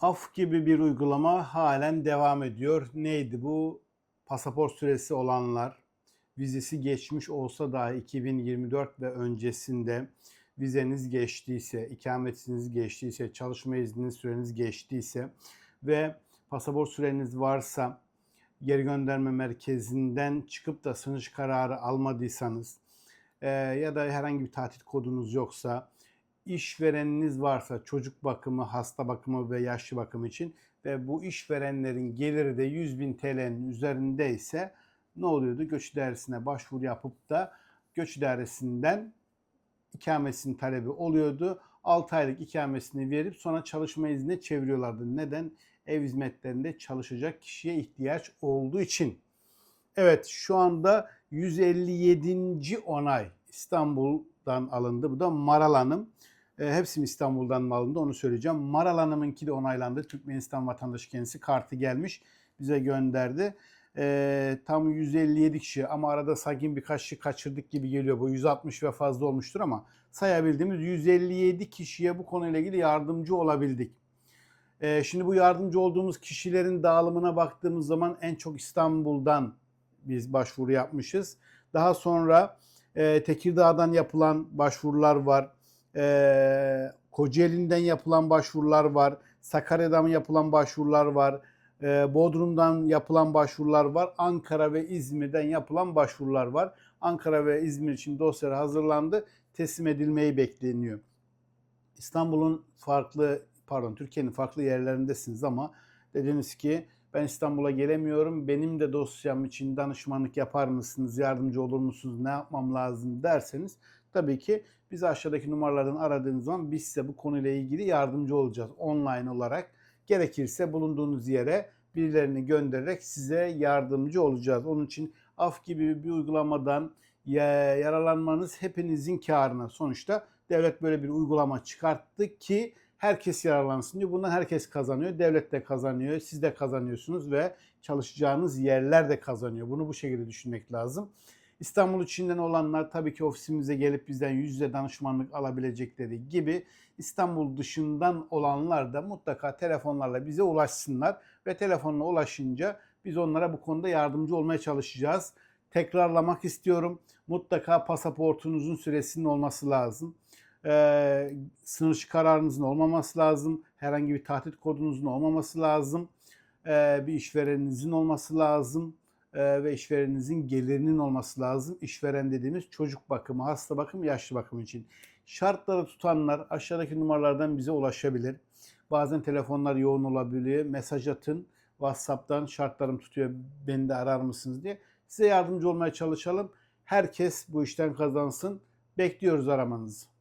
Af gibi bir uygulama halen devam ediyor. Neydi bu? Pasaport süresi olanlar, vizesi geçmiş olsa dahi 2024 ve öncesinde vizeniz geçtiyse, ikametiniz geçtiyse, çalışma izniniz süreniz geçtiyse ve pasaport süreniz varsa geri gönderme merkezinden çıkıp da sınır kararı almadıysanız e, ya da herhangi bir tatil kodunuz yoksa işvereniniz varsa çocuk bakımı, hasta bakımı ve yaşlı bakım için ve bu işverenlerin geliri de 100 bin TL'nin üzerindeyse ne oluyordu? Göç idaresine başvuru yapıp da göç idaresinden ikamesinin talebi oluyordu. 6 aylık ikamesini verip sonra çalışma iznine çeviriyorlardı. Neden? Ev hizmetlerinde çalışacak kişiye ihtiyaç olduğu için. Evet şu anda 157. onay İstanbul'dan alındı. Bu da Maral Hanım. E, hepsi İstanbul'dan mı onu söyleyeceğim. Maral Hanım'ınki de onaylandı. Türkmenistan vatandaşı kendisi kartı gelmiş bize gönderdi. E, tam 157 kişi ama arada sakin birkaç kişi kaçırdık gibi geliyor. Bu 160 ve fazla olmuştur ama sayabildiğimiz 157 kişiye bu konuyla ilgili yardımcı olabildik. E, şimdi bu yardımcı olduğumuz kişilerin dağılımına baktığımız zaman en çok İstanbul'dan biz başvuru yapmışız. Daha sonra e, Tekirdağ'dan yapılan başvurular var. E, Kocaeli'nden yapılan başvurular var. Sakarya'dan yapılan başvurular var. E, Bodrum'dan yapılan başvurular var. Ankara ve İzmir'den yapılan başvurular var. Ankara ve İzmir için dosyalar hazırlandı. Teslim edilmeyi bekleniyor. İstanbul'un farklı pardon Türkiye'nin farklı yerlerindesiniz ama dediniz ki ben İstanbul'a gelemiyorum. Benim de dosyam için danışmanlık yapar mısınız? Yardımcı olur musunuz? Ne yapmam lazım derseniz tabii ki biz aşağıdaki numaralardan aradığınız zaman biz size bu konuyla ilgili yardımcı olacağız online olarak. Gerekirse bulunduğunuz yere birilerini göndererek size yardımcı olacağız. Onun için af gibi bir uygulamadan yaralanmanız hepinizin karına. Sonuçta devlet böyle bir uygulama çıkarttı ki herkes yararlansın diyor. Bundan herkes kazanıyor. Devlet de kazanıyor. Siz de kazanıyorsunuz ve çalışacağınız yerler de kazanıyor. Bunu bu şekilde düşünmek lazım. İstanbul içinden olanlar tabii ki ofisimize gelip bizden yüz yüze danışmanlık alabilecekleri gibi İstanbul dışından olanlar da mutlaka telefonlarla bize ulaşsınlar ve telefonla ulaşınca biz onlara bu konuda yardımcı olmaya çalışacağız. Tekrarlamak istiyorum. Mutlaka pasaportunuzun süresinin olması lazım. Ee, sınır kararınızın olmaması lazım. Herhangi bir tatil kodunuzun olmaması lazım. Ee, bir işvereninizin olması lazım e, ve işvereninizin gelirinin olması lazım. İşveren dediğimiz çocuk bakımı, hasta bakımı, yaşlı bakım için. Şartları tutanlar aşağıdaki numaralardan bize ulaşabilir. Bazen telefonlar yoğun olabiliyor. Mesaj atın. WhatsApp'tan şartlarım tutuyor beni de arar mısınız diye. Size yardımcı olmaya çalışalım. Herkes bu işten kazansın. Bekliyoruz aramanızı.